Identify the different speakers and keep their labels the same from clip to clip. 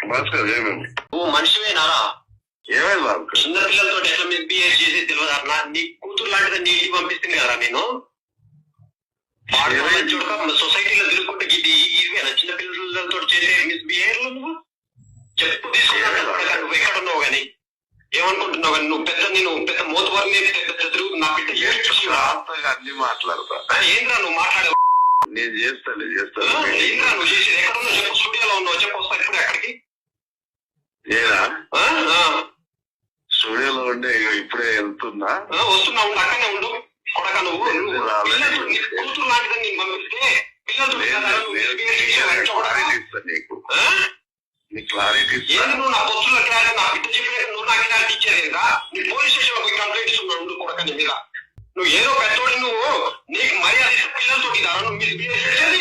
Speaker 1: భాస్కర్ ఏమేమి
Speaker 2: నువ్వు మనిషివేనారా
Speaker 1: ఏమైంది భాస్కర్
Speaker 2: చిన్న పిల్లలతో ఎట్లా మిస్బిహేవ్ చేసి తెలియదు నీ కూతురు లాంటిది నీ ఇంటికి పంపిస్తుంది కదా నేను? సొసైటీలో తిరుగుకుంటే ఇది ఇవేనా చిన్న పిల్లలతో చేసే మిస్బిహేవ్ నువ్వు? చెప్పు తీసుకున్నా నువ్వు ఎక్కడ ఉన్నావు కానీ ఏమనుకుంటున్నావు కానీ నువ్వు పెద్ద నేను పెద్ద మోతువారిని పెద్ద తిరుగు నా బిడ్డ
Speaker 1: అన్ని మాట్లాడతా.
Speaker 2: ఏంద్రా నువ్వు మాట్లాడే
Speaker 1: నేను చేస్తాను
Speaker 2: ఏంద్రా
Speaker 1: చేస్తాను
Speaker 2: నువ్వు చేసేది? ఎక్కడ ఉన్నావు? చెప్పు స్టూడియోలో ఉన్నావు. చెప్పు వస్తా ఇప్పుడు ఎక్కడికి ఆ.
Speaker 1: స్టూడియోలో ఉండే ఇప్పుడే వెళ్తున్నా
Speaker 2: వస్తున్నా ఉండు అక్కడనే ఉండు. కొడక నువ్వు. కూతురు లాంటిదని నీకు పంపిస్తే
Speaker 1: నీకు.
Speaker 2: ఆ?
Speaker 1: నీ క్లారిటీ ఇస్తా.
Speaker 2: ఏంది నువ్వు నా పొత్తుల క్లారిటీ నా బిడ్డ నువ్వు నాకు క్లారిటీ ఇచ్చేదేందా నీ పోలీస్ స్టేషన్లో పోయి కంప్లైంట్ ఇస్తున్నావు ఉండు కొడక నీ మీద. నువ్వు ఏదో పెద్దోడి నువ్వు నీకు మర్యాద ఇస్తే పిల్లలతో ఇదారా నువ్వు మిస్బిహేవ్ చేసేది?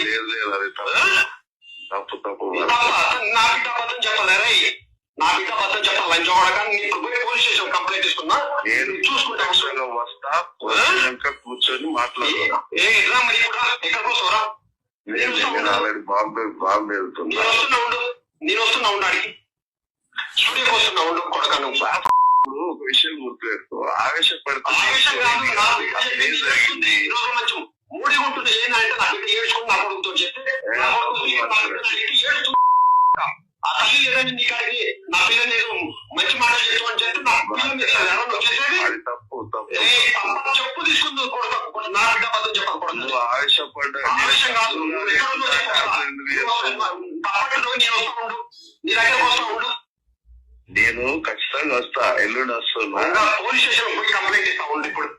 Speaker 1: తప్పు. తప్పు
Speaker 2: నీ తప్ప నా బిడ్డ అబద్ధం చెప్పాలి రై నా బిడ్డ అబద్ధం చెప్పాలి. లంచం కొడక నీ పోయి పోలీస్ స్టేషన్ కంప్లైంట్ ఇస్తున్నా
Speaker 1: నేను
Speaker 2: చూసుకుంటా.
Speaker 1: వస్తా. కూర్చొని
Speaker 2: ఏ మరి ఇప్పుడు? ఎక్కడికి
Speaker 1: ఆల్రెడీ బాంబే బాంబే వెళ్తున్నా.
Speaker 2: నేను వస్తున్నా ఉండు. నేను వస్తున్నా ఉండు అడిగి స్టూడియోకి వస్తున్నా ఉండు. కొడక నువ్వు
Speaker 1: ఒక విషయం గుర్తుపెట్టుకో. ఆవేశపడితే
Speaker 2: ఆవేశం కాదు నా బిడ్డ చెప్పింది చేస్తుంది. ఈ రోజు మంచం. మూడి ఉంటుంది ఏంటంటే నా బిడ్డ ఏడ్చుకుని నా కొడుకుతో చెప్తే నా కొడుకు నా బిడ్డ ఎక్కి ఏడుస్తూ ఆ తల్లి లేదని నీ కాడికి నా పిల్ల నేను మంచి మాటలు చెప్తూ అని చెప్తే నా పిల్ల మీద ఎవరో నువ్వు చేసేది
Speaker 1: అది తప్పు తప్పు.
Speaker 2: ఏ తప్ప చెప్పు తీసుకుంది కొడుకు నా బిడ్డ పద్ధతి చెప్పకూడదు
Speaker 1: ఆవేశపడ్డా
Speaker 2: ఆవేశం కాదు. చెప్పు. నేను వస్తా ఉండు. నీ దగ్గరకు వస్తా ఉండు.
Speaker 1: నేను ఖచ్చితంగా వస్తా. ఎల్లుండి వస్తున్నా
Speaker 2: పోలీస్ స్టేషన్ పోయి కంప్లైంట్ ఇస్తా ఉండు ఇప్పుడు.